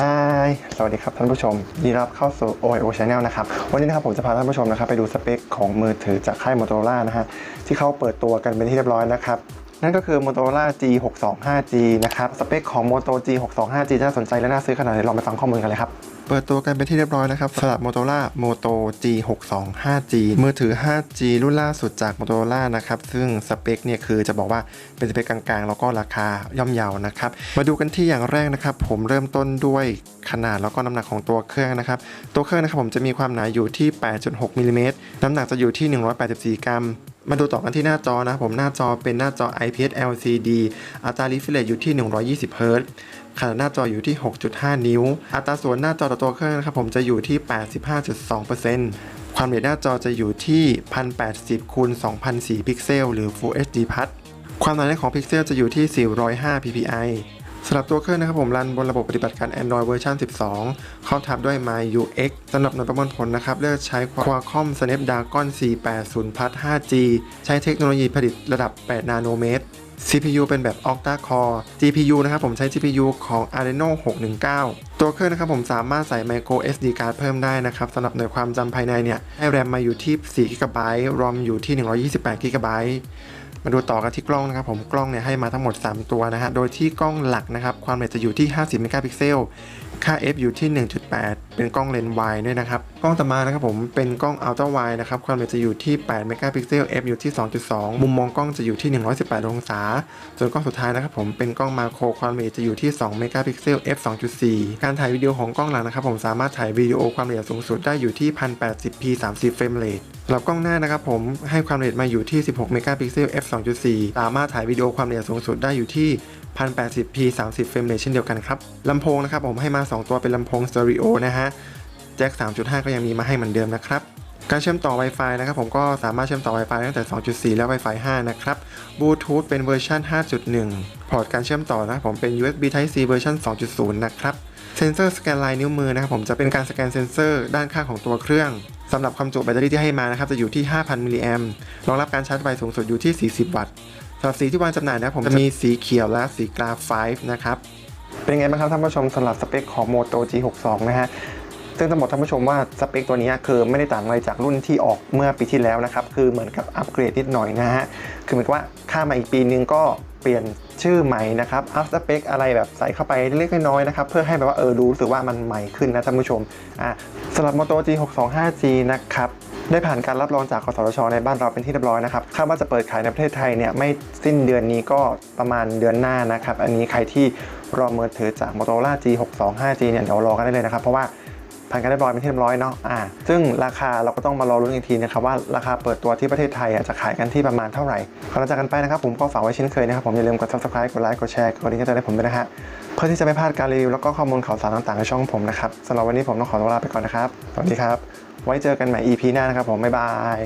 Hi สวัสดีครับท่านผู้ชมยินดีรับเข้าสู่ OIO Channel นะครับ วันนี้นะครับผมจะพาท่านผู้ชมนะครับไปดูสเปคของมือถือจากค่าย Motorola นะฮะที่เขาเปิดตัวกันเป็นที่เรียบร้อยนะครับ นั่นก็คือ Motorola G625G นะครับ สเปคของ Moto G625G จะน่าสนใจและน่าซื้อขนาดไหนลองไปฟังข้อมูลกันเลยครับ เปิดตัวกันเป็นที่เรียบร้อยนะครับสำหรับ Motorola Moto G625G มือถือ 5G รุ่นล่าสุดจาก Motorola นะครับ ซึ่งสเปคเนี่ยคือจะบอกว่าเป็นสเปคกลางๆ แล้วก็ราคาย่อมเยาวนะครับ มาดูกันที่อย่างแรกนะครับ ผมเริ่มต้นด้วยขนาดแล้วก็น้ำหนักของตัวเครื่องนะครับ ตัวเครื่องนะครับผมจะมีความหนาอยู่ที่ 8.6มิลลิเมตรน้ำหนักจะอยู่ที่ 184 กรัม มาดูต่อกันที่หน้าจอนะครับผมหน้าจอเป็นหน้าจอ IPS LCD อัตรา refresh อยู่ที่ 120เฮิรตซ์ขนาดหน้าจออยู่ที่ 6.5 นิ้ว อัตราส่วนหน้าจอต่อตัวเครื่องนะครับผมจะอยู่ที่ 85.2%ความละเอียดหน้าจอจะอยู่ที่ 1080คูณ2004 พิกเซล หรือ Full HD Plus ความหนาแน่นของพิกเซลจะอยู่ที่ 405 ppi สำหรับตัวเครื่องนะครับผมรันบนระบบปฏิบัติการ Android เวอร์ชัน12เข้าทับด้วย MyUX สำหรับหน่วยประมวลผลนะครับ เลือกใช้ Qualcomm Snapdragon 480 Plus 5G ใช้เทคโนโลยีผลิตระดับ 8 นาโนเมตร CPU เป็นแบบ Octa Core GPU นะครับผมใช้ GPU ของ Adreno 619 ตัวเครื่องนะครับผมสามารถใส่ micro SD card เพิ่มได้นะครับสำหรับหน่วยความจำภายในเนี่ยให้แรมมาอยู่ที่4 GB ROM อยู่ที่ 128 GB มาดูต่อกันที่กล้องนะครับผมกล้องเนี่ยให้มาทั้งหมด 3 ตัวนะฮะโดยที่กล้องหลักนะครับความละเอียดจะอยู่ที่ 50 เมกะพิกเซล ค่า f อยู่ที่ 1.8 เป็นกล้องเลนส์วายด้วยนะครับ กล้องต่อมานะครับผมเป็นกล้องอัลตร้าไวนะครับ ความละเอียดจะอยู่ที่ 8 เมกะพิกเซล f อยู่ที่ 2.2 มุมมองกล้องจะอยู่ที่ 118 องศา ส่วนกล้องสุดท้ายนะครับผมเป็นกล้องมาโครความละเอียดจะอยู่ที่ 2 เมกะพิกเซล f 2.4 การถ่ายวิดีโอของกล้องหลังนะครับผมสามารถถ่ายวิดีโอความละเอียดสูงสุดได้อยู่ที่ 1080p 30 เฟรมเรทสำหรับกล้องหน้านะครับผมให้ความละเอียดมาอยู่ที่ 16 เมกะพิกเซล f 2.4 สามารถถ่ายวิดีโอความละเอียดสูงสุดได้อยู่ที่ 1080p 30 เฟรมเรทเช่นเดียวกันครับลำโพงนะครับผมให้มา 2 ตัวเป็นลำโพงสเตอริโอนะฮะแจ็ค 3.5 ก็ยังมีมาให้เหมือนเดิมนะครับการเชื่อมต่อ Wi-Fi นะครับผมก็สามารถเชื่อมต่อ Wi-Fi ตั้งแต่ 2.4 และ Wi-Fi 5 นะครับ Bluetooth เป็นเวอร์ชัน5.1 พอร์ตการเชื่อมต่อนะครับผมเป็น USB Type C เวอร์ชัน2.0 นะครับเซนเซอร์สแกนลายนิ้วมือนะครับผมจะเป็นการสแกนเซนเซอร์ด้านข้างของตัวเครื่องสำหรับความจุแบตเตอรี่ที่ให้มานะครับจะอยู่ที่ 5,000 มิลลิแอมรองรับการชาร์จไฟสูงสุดอยู่ที่ 40 วัตต์ สำหรับสีที่วางจำหน่ายนะครับผมจะมีสีเขียวและสีกราไฟนะครับ เป็นไงบ้างครับท่านผู้ชมสำหรับสเปคของ Moto G62 นะฮะซึ่งต้องบอกท่านผู้ชมว่าสเปคตัวนี้คือไม่ได้ต่างอะไรจากรุ่นที่ออกเมื่อปีที่แล้วนะครับ คือเหมือนกับอัปเกรดนิดหน่อยนะฮะ คือเหมือนกับว่าข้ามมาอีกปีนึงก็เปลี่ยนชื่อใหม่นะครับ อัพสเปคอะไรแบบใส่เข้าไปเล็กๆน้อยๆนะครับ เพื่อให้แบบว่าเออดูรู้สึกว่ามันใหม่ขึ้นนะท่านผู้ชม อะสำหรับ Moto G625G นะครับ ได้ผ่านการรับรองจากกสทช ในบ้านเราเป็นที่เรียบร้อยนะครับคาดว่าจะเปิดขายในประเทศไทยเนี่ยไม่สิ้นเดือนนี้ก็ประมาณเดือนหน้านะครับ อันนี้ใครที่รอมือถือจาก Motorola G625G เนี่ยเดี๋ยวรอกันได้เลยนะครับ เพราะว่าผ่านการเรียบร้อยเป็นที่เรียบร้อยเนาะอ่าซึ่งราคาเราก็ต้องมารอรุ้นอีกทีนะครับว่าราคาเปิดตัวที่ประเทศไทยจะขายกันที่ประมาณเท่าไหร่ก่อนเราจากกันไปนะครับผมก็ฝากไว้เช่นเคยนะครับผมอย่าลืมกด subscribe กดไลค์กดแชร์กดกระดิ่งแจ้งเตือนให้ผมด้วยนะฮะเพื่อที่จะไม่พลาดการรีวิวแล้วก็ข้อมูลข่าวสารต่างๆในช่องผมนะครับสำหรับวันนี้ผมต้องขอตัวลาไปก่อนนะครับสวัสดีครับ ไว้เจอกันใหม่ EP หน้านะครับผมบ๊ายบาย